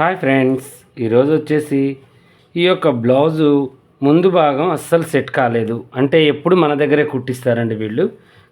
Hi friends ఈరోజు వచ్చేసి ఈ యొక్క బ్లౌజు ముందు భాగం అస్సలు సెట్ కాలేదు. అంటే ఎప్పుడు మన దగ్గరే కుట్టిస్తారండి వీళ్ళు.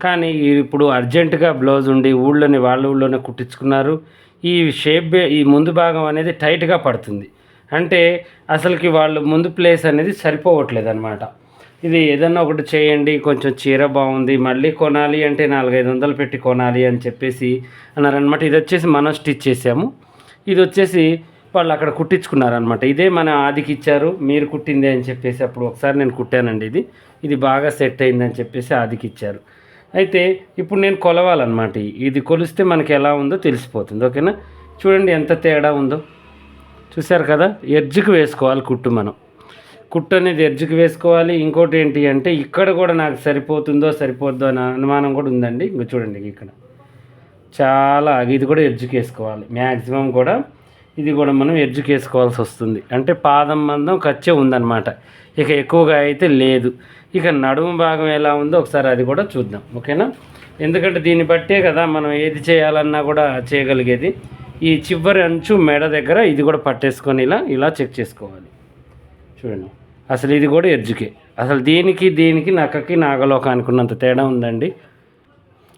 కానీ ఇప్పుడు అర్జెంటుగా బ్లౌజ్ ఉండి ఊళ్ళోనే వాళ్ళ ఊళ్ళోనే కుట్టించుకున్నారు. ఈ షేప్ ఈ ముందు భాగం అనేది టైట్గా పడుతుంది. అంటే అసలుకి వాళ్ళు ముందు ప్లేస్ అనేది సరిపోవట్లేదు అనమాట ఇది ఏదన్నా ఒకటి చేయండి కొంచెం చీర బాగుంది మళ్ళీ కొనాలి అంటే నాలుగైదు వందలు పెట్టి కొనాలి అని చెప్పేసి అన్నారనమాట ఇది వచ్చేసి మనం స్టిచ్ చేసాము. ఇది వచ్చేసి వాళ్ళు అక్కడ కుట్టించుకున్నారనమాట ఇదే మన ఆదికి ఇచ్చారు మీరు కుట్టిందే అని చెప్పేసి అప్పుడు ఒకసారి నేను కుట్టానండి ఇది. ఇది బాగా సెట్ అయిందని చెప్పేసి ఆదికి ఇచ్చారు. అయితే ఇప్పుడు నేను కొలవాలన్నమాట. ఇది కొలిస్తే మనకి ఎలా ఉందో తెలిసిపోతుంది ఓకేనా? చూడండి ఎంత తేడా ఉందో. చూశారు కదా? ఎడ్జ్కి వేసుకోవాలి కుట్టు మనం. కుట్టు అనేది ఎడ్జ్కి వేసుకోవాలి. ఇంకోటి ఏంటి అంటే ఇక్కడ కూడా నాకు సరిపోతుందో సరిపోద్దో అనే అనుమానం కూడా ఉందండి. ఇంక చూడండి ఇక్కడ. చాలా ఇది కూడా ఎడ్జ్కి వేసుకోవాలి. మ్యాక్సిమం కూడా ఇది కూడా మనం ఎడ్జ్కి వేసుకోవాల్సి వస్తుంది. అంటే పాదం మందం ఖర్చే ఉందన్నమాట. ఇక ఎక్కువగా అయితే లేదు. ఇక నడుము భాగం ఎలా ఉందో ఒకసారి అది కూడా చూద్దాం. ఓకేనా? ఎందుకంటే దీన్ని బట్టే కదా మనం ఏది చేయాలన్నా కూడా చేయగలిగేది. ఈ చివరి అంచు మెడ దగ్గర ఇది కూడా పట్టేసుకొని ఇలా ఇలా చెక్ చేసుకోవాలి. చూడండి. అసలు ఇది కూడా ఎడ్జ్కే. అసలు దీనికి దీనికి నక్కకి నాగలోకానికి ఉన్నంత తేడా ఉందండి.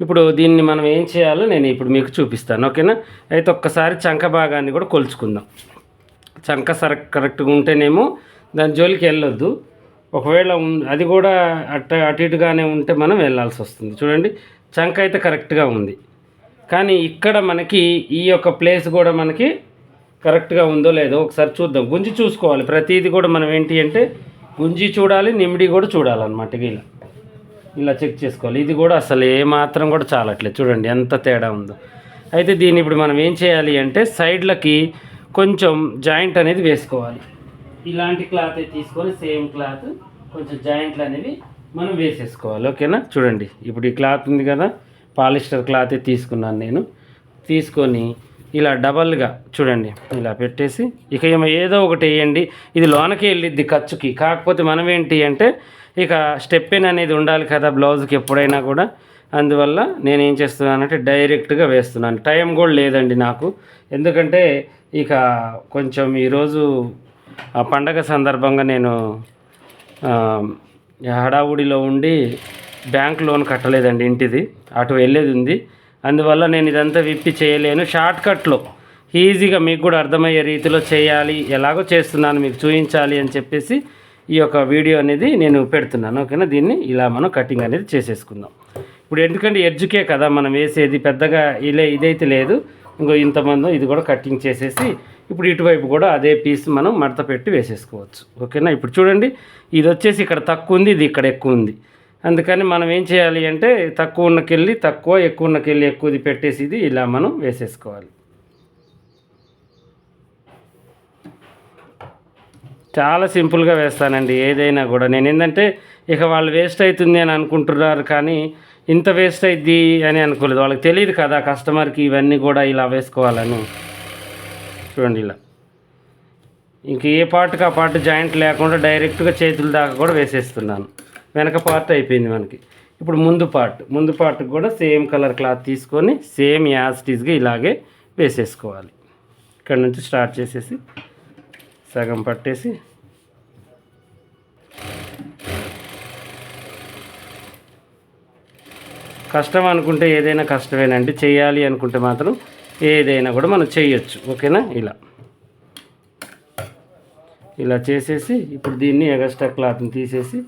ఇప్పుడు దీన్ని మనం ఏం చేయాలో నేను ఇప్పుడు మీకు చూపిస్తాను ఓకేనా? అయితే ఒక్కసారి చంక భాగాన్ని కూడా కొలుచుకుందాం. చంక సర కరెక్ట్గా ఉంటేనేమో దాని జోలికి వెళ్ళొద్దు. ఒకవేళ అది కూడా అట్ట అటు ఇటుగానే ఉంటే మనం వెళ్ళాల్సి వస్తుంది. చూడండి చంక అయితే కరెక్ట్గా ఉంది. కానీ ఇక్కడ మనకి ఈ యొక్క ప్లేస్ కూడా మనకి కరెక్ట్గా ఉందో లేదో ఒకసారి చూద్దాం. గుంజి చూసుకోవాలి. ప్రతిదీ కూడా మనం ఏంటి అంటే గుంజి చూడాలి నిమిడి కూడా చూడాలన్నమాట ఇలా ఇలా చెక్ చేసుకోవాలి. ఇది కూడా అసలు ఏ మాత్రం కూడా చాలట్లేదు. చూడండి ఎంత తేడా ఉందో. అయితే దీన్ని ఇప్పుడు మనం ఏం చేయాలి అంటే సైడ్లకి కొంచెం జాయింట్ అనేది వేసుకోవాలి. ఇలాంటి క్లాత్ తీసుకొని సేమ్ క్లాత్ కొంచెం జాయింట్లు అనేవి మనం వేసేసుకోవాలి. ఓకేనా? చూడండి. ఇప్పుడు ఈ క్లాత్ ఉంది కదా. పాలిస్టర్ క్లాత్ తీసుకున్నాను నేను. తీసుకొని ఇలా డబల్గా చూడండి. ఇలా పెట్టేసి ఇక ఏమో ఏదో ఒకటి వేయండి. ఇది లోనకి వెళ్ళిద్ది ఖర్చుకి. కాకపోతే మనం ఏంటి అంటే ఇక స్టెప్పిన్ అనేది ఉండాలి కదా బ్లౌజ్కి ఎప్పుడైనా కూడా. అందువల్ల నేను ఏం చేస్తున్నానంటే డైరెక్ట్గా వేస్తున్నాను. టైం కూడా లేదండి నాకు. ఎందుకంటే ఇక కొంచెం ఈరోజు ఆ పండగ సందర్భంగా నేను హడావుడిలో ఉండి బ్యాంక్ లోన్ కట్టలేదండి ఇంటిది. అటు వెళ్ళేది ఉంది. అందువల్ల నేను ఇదంతా విప్పి చేయలేను. షార్ట్ కట్లో ఈజీగా మీకు కూడా అర్థమయ్యే రీతిలో చేయాలి. ఎలాగో చేస్తున్నాను మీకు చూపించాలి అని చెప్పేసి ఈ యొక్క వీడియో అనేది నేను పెడుతున్నాను ఓకేనా? దీన్ని ఇలా మనం కటింగ్ అనేది చేసేసుకుందాం. ఇప్పుడు ఎందుకంటే ఎడ్జుకే కదా మనం వేసేది పెద్దగా ఇలా ఇదైతే లేదు. ఇంకో ఇంతమంది ఇది కూడా కటింగ్ చేసేసి ఇప్పుడు ఇటువైపు కూడా అదే పీస్ మనం మడత పెట్టి వేసేసుకోవచ్చు ఓకేనా? ఇప్పుడు చూడండి ఇది వచ్చేసి ఇక్కడ తక్కువ ఉంది ఇది ఇక్కడ ఎక్కువ ఉంది. అందుకని మనం ఏం చేయాలి అంటే తక్కువ ఉన్నకెళ్ళి తక్కువ ఎక్కువ ఉన్నకెళ్ళి ఎక్కువది పెట్టేసి ఇది ఇలా మనం వేసేసుకోవాలి. చాలా సింపుల్గా వేస్తానండి ఏదైనా కూడా. నేను ఏంటంటే ఇక వాళ్ళు వేస్ట్ అవుతుంది అని అనుకుంటున్నారు కానీ ఇంత వేస్ట్ అయింది అని అనుకోలేదు. వాళ్ళకి తెలియదు కదా కస్టమర్కి ఇవన్నీ కూడా ఇలా వేసుకోవాలని. చూడండి ఇలా. ఇంక ఏ పార్ట్కి ఆ పార్ట్ జాయింట్ లేకుండా డైరెక్ట్గా చేతుల దాకా కూడా వేసేస్తున్నాను. వెనక పార్ట్ అయిపోయింది మనకి. ఇప్పుడు ముందు పార్ట్ ముందు పార్ట్కి కూడా సేమ్ కలర్ క్లాత్ తీసుకొని సేమ్ యాస్టీస్గా ఇలాగే వేసేసుకోవాలి. ఇక్కడ నుంచి స్టార్ట్ చేసేసి సగం పట్టేసి కష్టం అనుకుంటే ఏదైనా కష్టమేనండి. చేయాలి అనుకుంటే మాత్రం ఏదైనా కూడా మనం చేయొచ్చు. ఓకేనా? ఇలా. ఇలా చేసేసి ఇప్పుడు దీన్ని ఎగస్ట్రా క్లాత్ని తీసేసి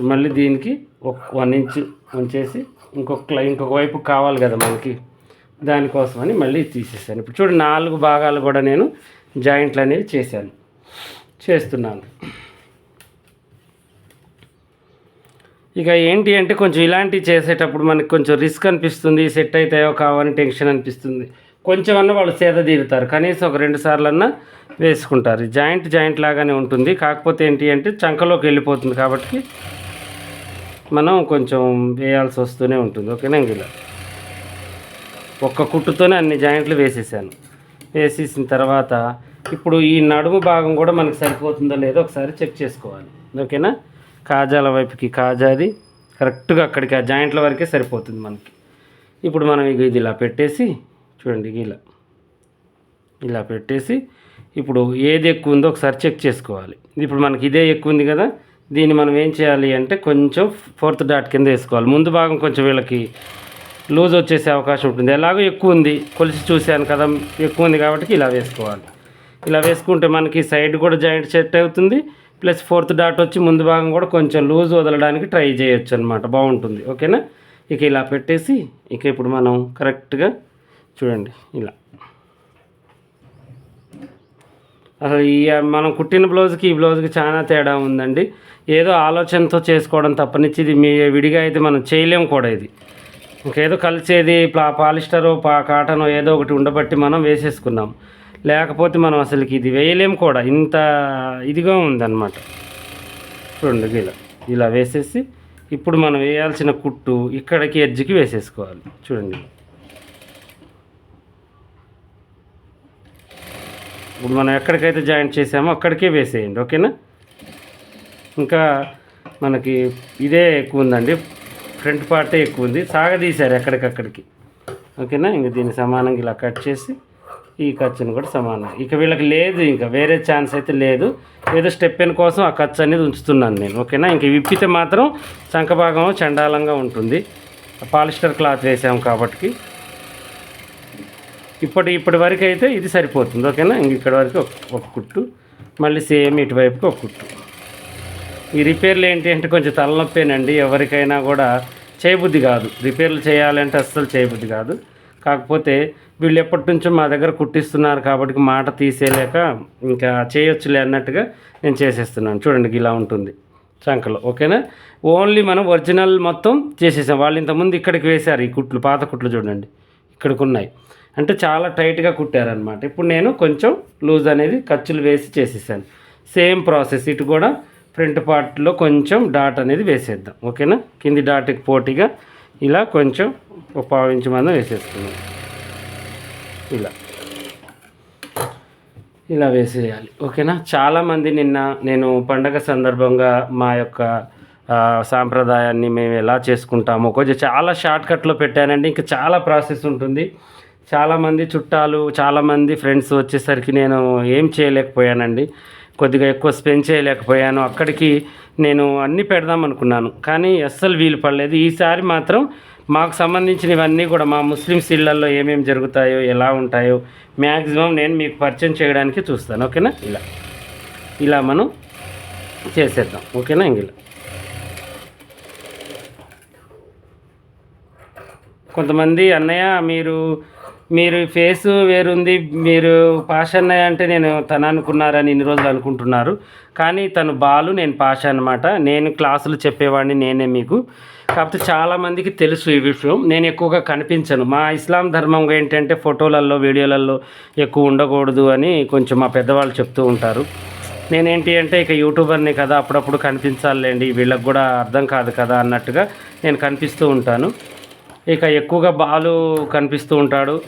మళ్ళీ దీనికి ఒక వన్ ఇంచ్ ఉంచేసి ఇంకొక ఇంకొక వైపు కావాలి కదా మనకి. దానికోసమని మళ్ళీ తీసేసాను ఇప్పుడు చూడు నాలుగు భాగాలు కూడా నేను జాయింట్లు అనేవి చేశాను. చేస్తున్నాను. ఇక ఏంటి అంటే కొంచెం ఇలాంటివి చేసేటప్పుడు మనకు కొంచెం రిస్క్ అనిపిస్తుంది సెట్ అవుతాయో కావని టెన్షన్ అనిపిస్తుంది. కొంచెం అన్న వాళ్ళు సేద తీరుతారు. కనీసం ఒక రెండు సార్లు అన్నా వేసుకుంటారు జాయింట్ జాయింట్ లాగానే ఉంటుంది. కాకపోతే ఏంటి అంటే చంకలోకి వెళ్ళిపోతుంది కాబట్టి మనం కొంచెం వేయాల్సి వస్తూనే ఉంటుంది. ఓకేనా ఇలా ఒక్క కుట్టుతోనే అన్ని జాయింట్లు వేసేసాను. వేసేసిన తర్వాత ఇప్పుడు ఈ నడుము భాగం కూడా మనకి సరిపోతుందో లేదో ఒకసారి చెక్ చేసుకోవాలి. ఓకేనా? కాజాల వైపుకి కాజాది. కరెక్ట్గా అక్కడికి ఆ జాయింట్ల వరకే సరిపోతుంది మనకి. ఇప్పుడు మనం ఇక ఇది ఇలా పెట్టేసి చూడండి ఇలా. ఇలా పెట్టేసి ఇప్పుడు ఏది ఎక్కువ ఉందో ఒకసారి చెక్ చేసుకోవాలి. ఇప్పుడు మనకి ఇదే ఎక్కువ ఉంది కదా దీన్ని మనం ఏం చేయాలి అంటే కొంచెం ఫోర్త్ డాట్ కింద వేసుకోవాలి. ముందు భాగం కొంచెం వీళ్ళకి లూజ్ వచ్చేసే అవకాశం ఉంటుంది. ఎలాగో ఎక్కువ ఉంది. కొలిసి చూశాను కదా ఎక్కువ ఉంది కాబట్టి ఇలా వేసుకోవాలి. ఇలా వేసుకుంటే మనకి సైడ్ కూడా జాయింట్ సెట్ అవుతుంది. ప్లస్ ఫోర్త్ డాట్ వచ్చి ముందు భాగం కూడా కొంచెం లూజ్ వదలడానికి ట్రై చేయొచ్చు అనమాట బాగుంటుంది. ఓకేనా? ఇక ఇలా పెట్టేసి ఇక ఇప్పుడు మనం కరెక్ట్గా చూడండి. ఇలా. అసలు ఈ మనం కుట్టిన బ్లౌజ్కి ఈ బ్లౌజ్కి చాలా తేడా ఉందండి. ఏదో ఆలోచనతో చేసుకోవడం తప్పనిచ్చి ఇది మీ విడిగా అయితే మనం చేయలేము కూడా ఇది. ఇంకేదో కలిసేది ప్లా పాలిస్టరు పా కాటనో ఏదో ఒకటి ఉండబట్టి మనం వేసేసుకున్నాం. లేకపోతే మనం అసలుకి ఇది వేయలేము కూడా. ఇంత ఇదిగా ఉందన్నమాట. రెండు ఇలా ఇలా వేసేసి ఇప్పుడు మనం వేయాల్సిన కుట్టు ఇక్కడికి ఎడ్జ్కి వేసేసుకోవాలి. చూడండి. ఇప్పుడు మనం ఎక్కడికైతే జాయింట్ చేసామో అక్కడికే వేసేయండి. ఓకేనా? ఇంకా మనకి ఇదే ఎక్కువ ఉందండి. ఫ్రంట్ పార్టే ఎక్కువ ఉంది సాగదీశారు ఎక్కడికక్కడికి. ఓకేనా? ఇంక దీన్ని సమానంగా ఇలా కట్ చేసి ఈ ఖర్చుని కూడా సమానం ఇక వీళ్ళకి లేదు ఇంకా. వేరే ఛాన్స్ అయితే లేదు. ఏదో స్టెప్ ఎన్ కోసం ఆ ఖర్చు అనేది ఉంచుతున్నాను నేను. ఓకేనా? ఇంక విప్పితే మాత్రం చంకభాగం చండాలంగా ఉంటుంది. పాలిస్టర్ క్లాత్ వేసాం కాబట్టి ఇప్పటి ఇప్పటి వరకు అయితే ఇది సరిపోతుంది. ఓకేనా? ఇంక ఇక్కడ వరకు ఒక కుట్టు. మళ్ళీ సేమ్ ఇటువైపుకి ఒక కుట్టు. ఈ రిపేర్లు ఏంటి అంటే కొంచెం తలనొప్పేనండి. ఎవరికైనా కూడా చేయబుద్ధి కాదు. రిపేర్లు చేయాలంటే అస్సలు చేయబుద్ధి కాదు. కాకపోతే వీళ్ళు ఎప్పటి నుంచో మా దగ్గర కుట్టిస్తున్నారు కాబట్టి మాట తీసేయలేక ఇంకా చేయొచ్చులే అన్నట్టుగా నేను చేసేస్తున్నాను. చూడండి ఇలా ఉంటుంది చంకలో. ఓకేనా? ఓన్లీ మనం ఒరిజినల్ మొత్తం చేసేసాం. వాళ్ళు ఇంతకుముందు ఇక్కడికి వేశారు ఈ కుట్లు పాత కుట్లు చూడండి. ఇక్కడికి ఉన్నాయి అంటే చాలా టైట్గా కుట్టారనమాట ఇప్పుడు నేను కొంచెం లూజ్ అనేది ఖర్చులు వేసి చేసేసాను. Same process. ఇటు కూడా ఫ్రంట్ పార్ట్లో కొంచెం డాట్ అనేది వేసేద్దాం. ఓకేనా? కింది డాట్కి పోటీగా ఇలా కొంచెం ఒక పావు ఇంచు మందం వేసేస్తున్నాం ఇలా. ఇలా వేసేయాలి. ఓకేనా? చాలామంది నిన్న నేను పండగ సందర్భంగా మా యొక్క సాంప్రదాయాన్ని మేము ఎలా చేసుకుంటామో కొంచెం చాలా షార్ట్కట్లో పెట్టానండి. ఇంకా చాలా ప్రాసెస్ ఉంటుంది. చాలామంది చుట్టాలు చాలామంది ఫ్రెండ్స్ వచ్చేసరికి నేను ఏం చేయలేకపోయానండి. కొద్దిగా ఎక్కువ స్పెండ్ చేయలేకపోయాను. అక్కడికి నేను అన్నీ పెడదాం అనుకున్నాను. కానీ అస్సలు వీలు పడలేదు. ఈసారి మాత్రం మాకు సంబంధించినవన్నీ కూడా మా ముస్లిమ్స్ ఇళ్ళలో ఏమేమి జరుగుతాయో ఎలా ఉంటాయో మ్యాక్సిమం నేను మీకు పరిచయం చేయడానికి చూస్తాను. ఓకేనా? ఇలా. ఇలా మనం చేసేద్దాం. ఓకేనా ఇంక ఇలా కొంతమంది అన్నయ్య మీరు మీరు ఫేస్ వేరుంది మీరు పాషన్నయ్య అంటే నేను తను అనుకున్నారని ఇన్ని రోజులు అనుకుంటున్నారు. కానీ తను బాలు నేను పాష అనమాట నేను క్లాసులు చెప్పేవాడిని నేనే మీకు. కాకపోతే చాలామందికి తెలుసు ఈ విషయం. నేను ఎక్కువగా కనిపించను. మా ఇస్లాం ధర్మం ఏంటంటే ఫోటోలలో వీడియోలలో ఎక్కువ ఉండకూడదు అని కొంచెం మా పెద్దవాళ్ళు చెప్తూ ఉంటారు. నేనేంటి అంటే ఇక యూట్యూబర్ని కదా అప్పుడప్పుడు కనిపించాలండి వీళ్ళకి కూడా అర్థం కాదు కదా అన్నట్టుగా నేను కనిపిస్తూ ఉంటాను. ఇక ఎక్కువగా బాలు కనిపిస్తూ ఉంటాడు.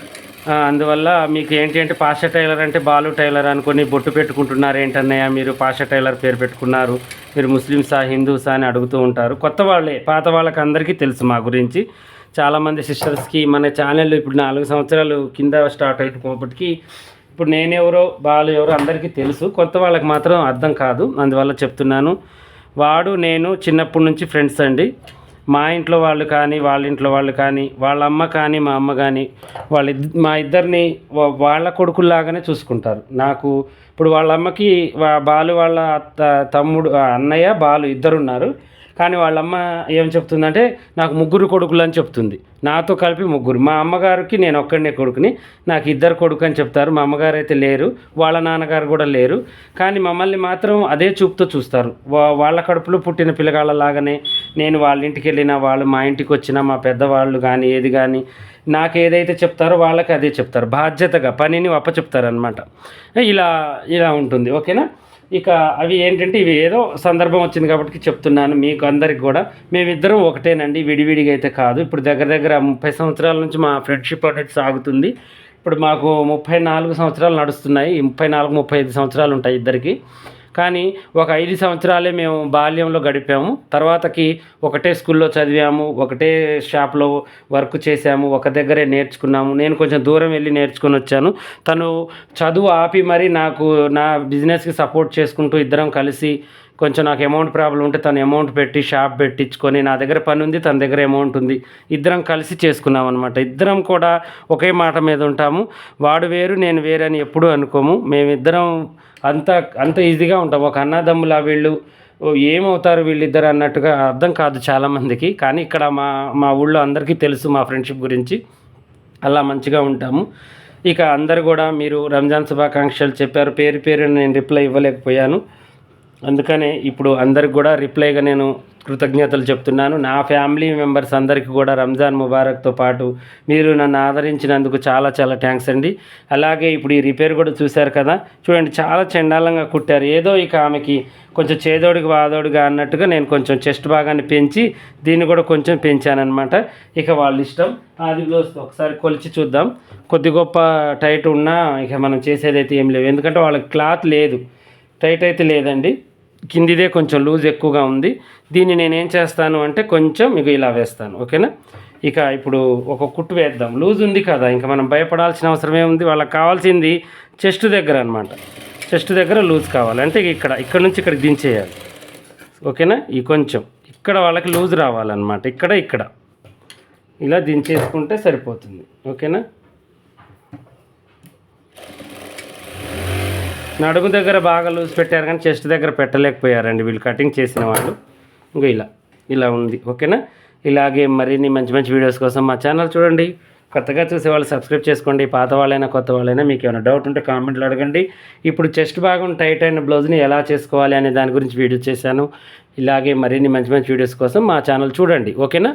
అందువల్ల మీకు ఏంటి అంటే పాష టైలర్ అంటే బాలు టైలర్ అనుకొని బొట్టు పెట్టుకుంటున్నారు ఏంటన్నయ్య? మీరు పాష టైలర్ పేరు పెట్టుకున్నారు. మీరు ముస్లిమ్సా హిందూసా అని అడుగుతూ ఉంటారు. కొత్త వాళ్ళే పాత వాళ్ళకి అందరికీ తెలుసు మా గురించి. చాలామంది సిస్టర్స్కి మన ఛానల్ ఇప్పుడు నాలుగు సంవత్సరాలు కింద స్టార్ట్ అయిపోయినప్పటికీ ఇప్పుడు నేనెవరో బాలు ఎవరో అందరికీ తెలుసు. కొత్త వాళ్ళకి మాత్రం అర్థం కాదు. అందువల్ల చెప్తున్నాను. వాడు నేను చిన్నప్పటి నుంచి ఫ్రెండ్స్ అండి. మా ఇంట్లో వాళ్ళు కానీ వాళ్ళ ఇంట్లో వాళ్ళు కానీ వాళ్ళ అమ్మ కానీ మా అమ్మ కానీ వాళ్ళ మా ఇద్దరిని వాళ్ళ కొడుకుల్లాగానే చూసుకుంటారు. నాకు ఇప్పుడు వాళ్ళ అమ్మకి బాలు వాళ్ళ అత్త తమ్ముడు అన్నయ్య బాలు ఇద్దరు ఉన్నారు కానీ వాళ్ళమ్మ ఏం చెప్తుందంటే నాకు ముగ్గురు కొడుకులు అని చెప్తుంది. నాతో కలిపి ముగ్గురు. మా అమ్మగారికి నేను ఒక్కడనే కొడుకుని. నాకు ఇద్దరు కొడుకు అని చెప్తారు. మా అమ్మగారు అయితే లేరు. వాళ్ళ నాన్నగారు కూడా లేరు. కానీ మమ్మల్ని మాత్రం అదే చూపుతో చూస్తారు. వా- వాళ్ళ కడుపులో పుట్టిన పిల్లగాళ్ళలాగానే నేను వాళ్ళ ఇంటికి వెళ్ళినా వాళ్ళు మా ఇంటికి వచ్చినా మా పెద్దవాళ్ళు కానీ ఏది కానీ నాకు ఏదైతే చెప్తారో వాళ్ళకి అదే చెప్తారు. బాధ్యతగా పనిని అప్పచెప్తారు అనమాట ఇలా ఇలా ఉంటుంది. ఓకేనా? ఇక అవి ఏంటంటే ఇవి ఏదో సందర్భం వచ్చింది కాబట్టి చెప్తున్నాను మీకు అందరికి కూడా. మేమిద్దరం ఒకటేనండి. విడివిడిగా అయితే కాదు. ఇప్పుడు దగ్గర దగ్గర ముప్పై సంవత్సరాల నుంచి మా ఫ్రెండ్షిప్ అనేది సాగుతుంది. ఇప్పుడు మాకు ముప్పై నాలుగు సంవత్సరాలు నడుస్తున్నాయి. ముప్పై నాలుగు ముప్పై ఐదు సంవత్సరాలు ఉంటాయి ఇద్దరికి. కానీ ఒక ఐదు సంవత్సరాలే మేము బాల్యంలో గడిపాము. తర్వాతకి ఒకటే స్కూల్లో చదివాము ఒకటే షాప్లో వర్క్ చేసాము ఒక దగ్గరే నేర్చుకున్నాము. నేను కొంచెం దూరం వెళ్ళి నేర్చుకుని వచ్చాను. తను చదువు ఆపి మరి నాకు నా బిజినెస్కి సపోర్ట్ చేసుకుంటూ ఇద్దరం కలిసి కొంచెం నాకు అమౌంట్ ప్రాబ్లం ఉంటే తను అమౌంట్ పెట్టి షాప్ పెట్టించుకొని నా దగ్గర పని ఉంది తన దగ్గర అమౌంట్ ఉంది. ఇద్దరం కలిసి చేసుకున్నాం అనమాట ఇద్దరం కూడా ఒకే మాట మీద ఉంటాము. వాడు వేరు నేను వేరు అని ఎప్పుడూ అనుకోము. మేమిద్దరం అంత అంత ఈజీగా ఉంటాం. ఒక అన్నదమ్ములా వీళ్ళు ఓ ఏమవుతారు వీళ్ళిద్దరు అన్నట్టుగా అర్థం కాదు చాలామందికి. కానీ ఇక్కడ మా మా ఊళ్ళో అందరికీ తెలుసు మా ఫ్రెండ్షిప్ గురించి. అలా మంచిగా ఉంటాము. ఇక అందరు కూడా మీరు రంజాన్ శుభాకాంక్షలు చెప్పారు. పేరు పేరు నేను రిప్లై ఇవ్వలేకపోయాను. అందుకనే ఇప్పుడు అందరికి కూడా రిప్లైగా నేను కృతజ్ఞతలు చెప్తున్నాను. నా ఫ్యామిలీ మెంబర్స్ అందరికీ కూడా రంజాన్ ముబారక్తో పాటు మీరు నన్ను ఆదరించినందుకు చాలా చాలా థ్యాంక్స్ అండి. అలాగే ఇప్పుడు ఈ రిపేర్ కూడా చూశారు కదా చూడండి చాలా చండాలంగా కుట్టారు. ఏదో ఇక ఆమెకి కొంచెం చేదోడికి వాదోడిగా అన్నట్టుగా నేను కొంచెం చెస్ట్ భాగాన్ని పెంచి దీన్ని కూడా కొంచెం పెంచానమాట ఇక వాళ్ళ ఇష్టం. అది బ్లౌజ్ ఒకసారి కొలిచి చూద్దాం. కొద్ది గొప్ప టైట్ ఉన్నా ఇక మనం చేసేదైతే ఏం లేవు. ఎందుకంటే వాళ్ళకి క్లాత్ లేదు. టైట్ అయితే లేదండి. కిందిదే కొంచెం లూజ్ ఎక్కువగా ఉంది. దీన్ని నేనేం చేస్తాను అంటే కొంచెం మీకు ఇలా వేస్తాను. ఓకేనా? ఇక ఇప్పుడు ఒక కుట్టు వేద్దాం. లూజ్ ఉంది కదా ఇంకా మనం భయపడాల్సిన అవసరం ఏముంది వాళ్ళకి కావాల్సింది చెస్ట్ దగ్గర అనమాట చెస్ట్ దగ్గర లూజ్ కావాలి. అంటే ఇక్కడ ఇక్కడ నుంచి ఇక్కడికి దించేయాలి. ఓకేనా? ఈ కొంచెం. ఇక్కడ వాళ్ళకి లూజ్ రావాలన్నమాట. ఇక్కడ ఇక్కడ. ఇలా దించేసుకుంటే సరిపోతుంది. ఓకేనా? నడుము దగ్గర బాగా లూజ్ పెట్టారు కానీ చెస్ట్ దగ్గర పెట్టలేకపోయారండి వీళ్ళు కటింగ్ చేసిన వాళ్ళు. ఇంకా ఇలా ఇలా ఉంది. ఓకేనా? ఇలాగే మరిన్ని మంచి మంచి వీడియోస్ కోసం మా ఛానల్ చూడండి. కొత్తగా చూసే వాళ్ళు సబ్స్క్రైబ్ చేసుకోండి. పాత వాళ్ళైనా కొత్త వాళ్ళైనా మీకు ఏమైనా డౌట్ ఉంటే కామెంట్లు అడగండి. ఇప్పుడు చెస్ట్ భాగం టైట్ అయిన బ్లౌజ్ని ఎలా చేసుకోవాలి అనే దాని గురించి వీడియో చేశాను. ఇలాగే మరిన్ని మంచి మంచి వీడియోస్ కోసం మా ఛానల్ చూడండి. ఓకేనా?